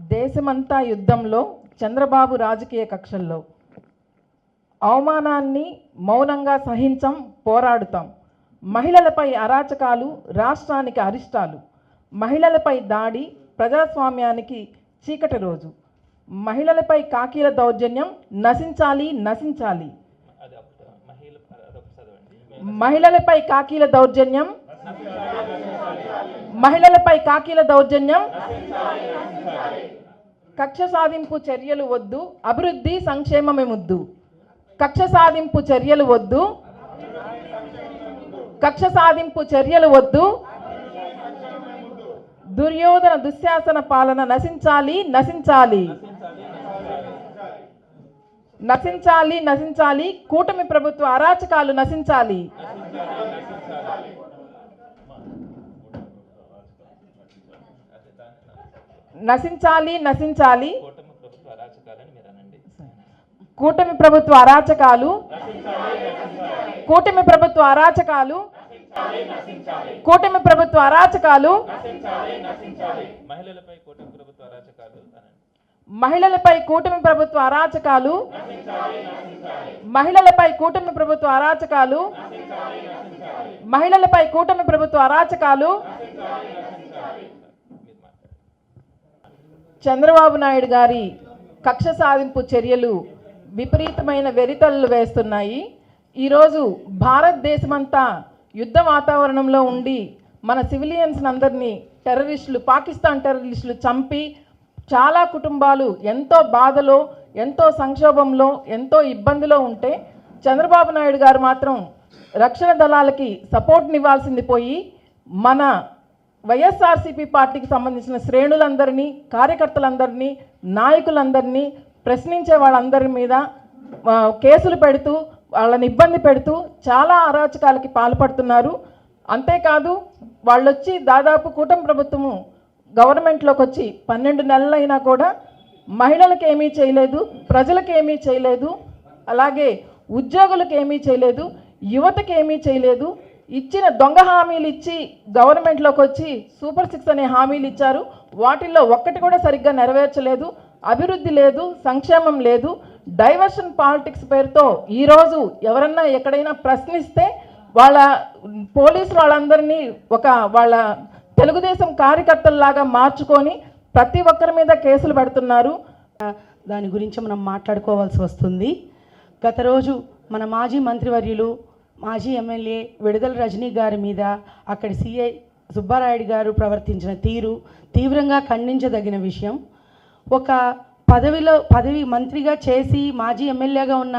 దేశమంతా యుద్ధంలో చంద్రబాబు రాజకీయ కక్షల్లో. అవమానాన్ని మౌనంగా సహించం పోరాడుతాం. మహిళలపై అరాచకాలు రాష్ట్రానికి అరిష్టాలు. మహిళలపై దాడి ప్రజాస్వామ్యానికి చీకటి రోజు. మహిళలపై కాకీల దౌర్జన్యం నశించాలి నశించాలి. మహిళలపై కాకీల దౌర్జన్యం మహిళలపై కాకీల దౌర్జన్యం. కక్ష సాధింపు చర్యలు వద్దు. అభివృద్ధి సంక్షేమమే ముద్దు కక్ష సాధింపు చర్యలు వద్దు. కక్ష సాధింపు చర్యలు వద్దు. దుర్యోధన దుశ్శాసన పాలన నశించాలి నశించాలి. నశించాలి నశించాలి. కూటమి ప్రభుత్వ అరాచకాలు నశించాలి. నశించాలి నశించాలి. కూటమి ప్రభుత్వ అరాచకాలు. కూటమి ప్రభుత్వ అరాచకాలు. కూటమి ప్రభుత్వ అరాచకాలు. మహిళలపై కూటమి ప్రభుత్వ అరాచకాలు మహిళలపై కూటమి ప్రభుత్వ అరాచకాలు. మహిళలపై కూటమి ప్రభుత్వ అరాచకాలు. మహిళలపై కూటమి ప్రభుత్వ అరాచకాలు. చంద్రబాబు నాయుడు గారి కక్ష సాధింపు చర్యలు విపరీతమైన వెరితల్లు వేస్తున్నాయి. ఈరోజు భారతదేశమంతా యుద్ధ వాతావరణంలో ఉండి మన సివిలియన్స్ అందరినీ టెర్రరిస్టులు పాకిస్తాన్ టెర్రరిస్టులు చంపి చాలా కుటుంబాలు ఎంతో బాధలో ఎంతో సంక్షోభంలో ఎంతో ఇబ్బందిలో ఉంటే చంద్రబాబు నాయుడు గారు మాత్రం రక్షణ దళాలకి సపోర్ట్నివ్వాల్సింది పోయి మన వైఎస్ఆర్సీపీ పార్టీకి సంబంధించిన శ్రేణులందరినీ కార్యకర్తలందరినీ నాయకులందరినీ ప్రశ్నించే వాళ్ళందరి మీద కేసులు పెడుతూ వాళ్ళని ఇబ్బంది పెడుతూ చాలా అరాచకాలకి పాల్పడుతున్నారు. అంతేకాదు వాళ్ళు వచ్చి దాదాపు కూటమి ప్రభుత్వము గవర్నమెంట్లోకి వచ్చి పన్నెండు నెలలైనా కూడా మహిళలకు ఏమీ చేయలేదు ప్రజలకు ఏమీ చేయలేదు అలాగే ఉద్యోగులకు ఏమీ చేయలేదు. యువతకి ఏమీ చేయలేదు. ఇచ్చిన దొంగ హామీలు ఇచ్చి గవర్నమెంట్లోకి వచ్చి సూపర్ సిక్స్ అనే హామీలు ఇచ్చారు వాటిల్లో ఒక్కటి కూడా సరిగ్గా నెరవేర్చలేదు. అభివృద్ధి లేదు సంక్షేమం లేదు. డైవర్షన్ పాలిటిక్స్ పేరుతో ఈరోజు ఎవరన్నా ఎక్కడైనా ప్రశ్నిస్తే వాళ్ళ పోలీసు వాళ్ళందరినీ ఒక వాళ్ళ తెలుగుదేశం కార్యకర్తల్లాగా మార్చుకొని ప్రతి ఒక్కరి మీద కేసులు పెడుతున్నారు. దాని గురించి మనం మాట్లాడుకోవాల్సి వస్తుంది. గత రోజు మన మాజీ మంత్రివర్యులు మాజీ ఎమ్మెల్యే విడుదల రజనీ గారి మీద అక్కడి సిఐ సుబ్బారాయుడు గారు ప్రవర్తించిన తీరు తీవ్రంగా ఖండించదగిన విషయం. ఒక పదవిలో పదవి మంత్రిగా చేసి మాజీ ఎమ్మెల్యేగా ఉన్న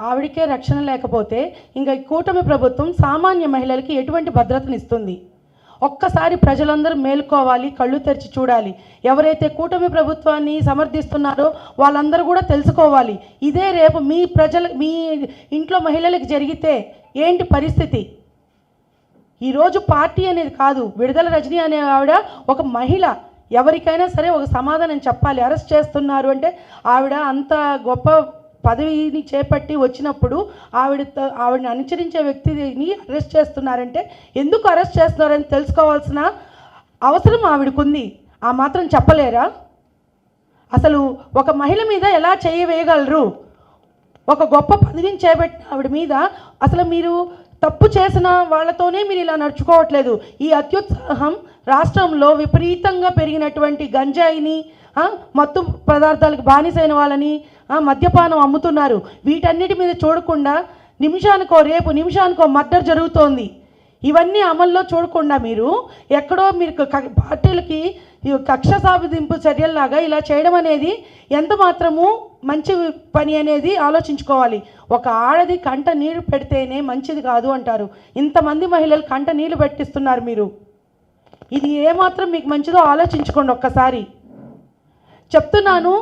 ఆవిడకే రక్షణ లేకపోతే ఇంకా ఈ కూటమి ప్రభుత్వం సామాన్య మహిళలకి ఎటువంటి భద్రతనిస్తుంది ఒక్కసారి ప్రజలందరూ మేల్కోవాలి కళ్ళు తెరిచి చూడాలి. ఎవరైతే కూటమి ప్రభుత్వాన్ని సమర్థిస్తున్నారో వాళ్ళందరూ కూడా తెలుసుకోవాలి. ఇదే రేపు మీ ప్రజల మీ ఇంట్లో మహిళలకు జరిగితే ఏంటి పరిస్థితి? ఈరోజు పార్టీ అనేది కాదు విడుదల రజనీ అనే ఆవిడ ఒక మహిళ. ఎవరికైనా సరే ఒక సమాధానం చెప్పాలి. అరెస్ట్ చేస్తున్నారు అంటే ఆవిడ అంత గొప్ప పదవిని చేపట్టి వచ్చినప్పుడు ఆవిడతో ఆవిడని అనుసరించే వ్యక్తిని అరెస్ట్ చేస్తున్నారంటే ఎందుకు అరెస్ట్ చేస్తున్నారని తెలుసుకోవాల్సిన అవసరం ఆవిడకుంది. ఆ మాత్రం చెప్పలేరా? అసలు ఒక మహిళ మీద ఎలా చేయవేయగలరు ఒక గొప్ప పదవిని చేపట్టిన ఆవిడ మీద అసలు మీరు తప్పు చేసిన వాళ్ళతోనే మీరు ఇలా నడుచుకోవట్లేదు. ఈ అత్యుత్సాహం రాష్ట్రంలో విపరీతంగా పెరిగినటువంటి గంజాయిని మత్తు పదార్థాలకు బానిసైన వాళ్ళని మద్యపానం అమ్ముతున్నారు. వీటన్నిటి మీద చూడకుండా నిమిషానికో రేపు నిమిషానికో మర్డర్ జరుగుతోంది. ఇవన్నీ అమల్లో చూడకుండా మీరు ఎక్కడో మీరు పార్టీలకి కక్ష సాధింపు చర్యల్లాగా ఇలా చేయడం అనేది ఎంత మాత్రము మంచి పని అనేది ఆలోచించుకోవాలి. ఒక ఆడది కంట నీరు పెడితేనే మంచిది కాదు అంటారు. ఇంతమంది మహిళలు కంట నీళ్ళు పెట్టిస్తున్నారు మీరు. ఇది ఏమాత్రం మీకు మంచిదో ఆలోచించుకోండి ఒక్కసారి. చెప్తున్నాను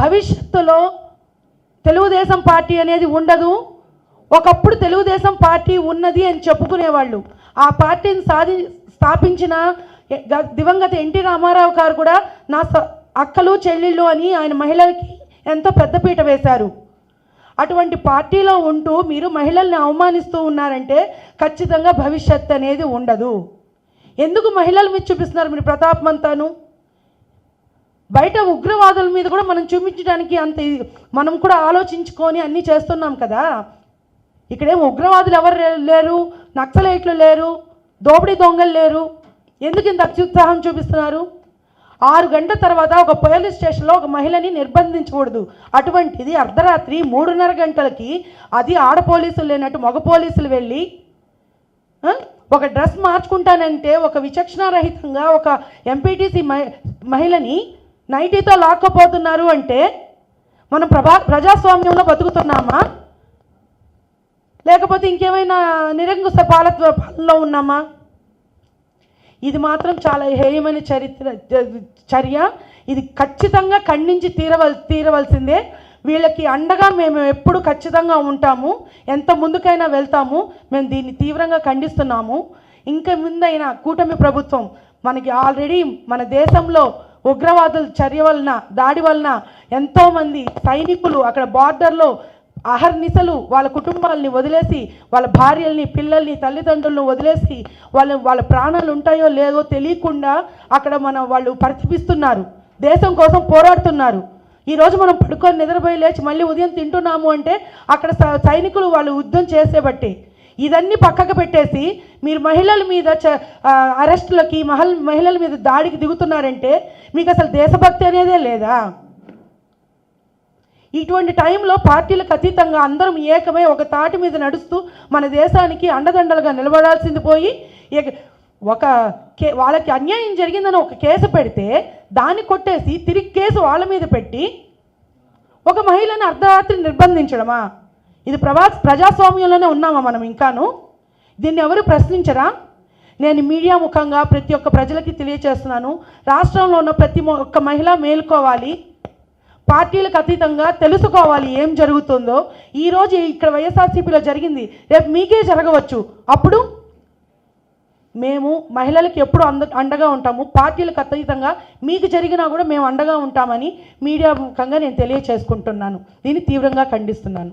భవిష్యత్తులో తెలుగుదేశం పార్టీ అనేది ఉండదు. ఒకప్పుడు తెలుగుదేశం పార్టీ ఉన్నది అని చెప్పుకునేవాళ్ళు. ఆ పార్టీని సాధి స్థాపించిన గ- దివంగత ఎన్టీ రామారావు గారు కూడా నా స- అక్కలు చెల్లెళ్ళు అని ఆయన మహిళలకి ఎంతో పెద్దపీట వేశారు. అటువంటి పార్టీలో ఉంటూ మీరు మహిళల్ని అవమానిస్తూ ఉన్నారంటే ఖచ్చితంగా భవిష్యత్ అనేది ఉండదు. ఎందుకు మహిళల మీద చూపిస్తున్నారు మీరు ప్రతాపం అంతాను? బయట ఉగ్రవాదుల మీద కూడా మనం చూపించడానికి అంత మనం కూడా ఆలోచించుకొని అన్నీ చేస్తున్నాం కదా. ఇక్కడేం ఉగ్రవాదులు ఎవరు లేరు నక్సలైట్లు లేరు దోపిడీ దొంగలు లేరు. ఎందుకు ఇంత అత్యుత్సాహం చూపిస్తున్నారు? ఆరు గంటల తర్వాత ఒక పోలీస్ స్టేషన్లో ఒక మహిళని నిర్బంధించకూడదు. అటువంటిది అర్ధరాత్రి మూడున్నర గంటలకి అది ఆడ పోలీసులు లేనట్టు మగ పోలీసులు వెళ్ళి ఒక డ్రెస్ మార్చుకుంటానంటే ఒక విచక్షణారహితంగా ఒక ఎంపీటీసీ మహిళని నైటీతో లాక్కపోతున్నారు అంటే మనం ప్రభా ప్రజాస్వామ్యంలో బతుకుతున్నామా? లేకపోతే ఇంకేమైనా నిరంకుశ పాలత్వ పాలనలో ఉన్నామా? ఇది మాత్రం చాలా హేయమైన చరిత్ర చర్య. ఇది ఖచ్చితంగా ఖండించి తీరవల్ తీరవలసిందే. వీళ్ళకి అండగా మేము ఎప్పుడు ఖచ్చితంగా ఉంటాము. ఎంత ముందుకైనా వెళ్తాము. మేము దీన్ని తీవ్రంగా ఖండిస్తున్నాము. ఇంకా ముందైనా కూటమి ప్రభుత్వం మనకి ఆల్రెడీ మన దేశంలో ఉగ్రవాదుల చర్య వలన దాడి వలన ఎంతోమంది సైనికులు అక్కడ బార్డర్లో అహర్నిశలు వాళ్ళ కుటుంబాలని వదిలేసి వాళ్ళ భార్యల్ని పిల్లల్ని తల్లిదండ్రులను వదిలేసి వాళ్ళ వాళ్ళ ప్రాణాలు ఉంటాయో లేదో తెలియకుండా అక్కడ మనం వాళ్ళు పరిచిపిస్తున్నారు దేశం కోసం పోరాడుతున్నారు. ఈరోజు మనం పడుకొని నిద్రపోయి లేచి మళ్ళీ ఉదయం తింటున్నాము అంటే అక్కడ స- సైనికులు వాళ్ళు యుద్ధం చేసేబట్టి ఇదన్నీ పక్కకు పెట్టేసి మీరు మహిళల మీద చ అరెస్టులకి మహల్ మహిళల మీద దాడికి దిగుతున్నారంటే మీకు అసలు దేశభక్తి అనేదే లేదా? ఇటువంటి టైంలో పార్టీలకు అతీతంగా అందరం ఏకమై ఒక తాటి మీద నడుస్తూ మన దేశానికి అండదండలుగా నిలబడాల్సింది పోయి ఒక కే వాళ్ళకి అన్యాయం జరిగిందని ఒక కేసు పెడితే దాన్ని కొట్టేసి తిరిగి కేసు వాళ్ళ మీద పెట్టి ఒక మహిళను అర్ధరాత్రి నిర్బంధించడమా? ఇది ప్రవా ప్రజాస్వామ్యంలోనే ఉన్నామా మనం ఇంకాను? దీన్ని ఎవరు ప్రశ్నించరా? నేను మీడియా ముఖంగా ప్రతి ఒక్క ప్రజలకి తెలియచేస్తున్నాను. రాష్ట్రంలో ఉన్న ప్రతి ఒక్క మహిళ మేలుకోవాలి. పార్టీలకు అతీతంగా తెలుసుకోవాలి ఏం జరుగుతుందో. ఈరోజు ఇక్కడ వైఎస్ఆర్సీపీలో జరిగింది. రేపు మీకే జరగవచ్చు. అప్పుడు మేము మహిళలకు ఎప్పుడు అంద అండగా ఉంటాము. పార్టీలకు అతీతంగా మీకు జరిగినా కూడా మేము అండగా ఉంటామని మీడియా ముఖంగా నేను తెలియచేసుకుంటున్నాను. దీన్ని తీవ్రంగా ఖండిస్తున్నాను.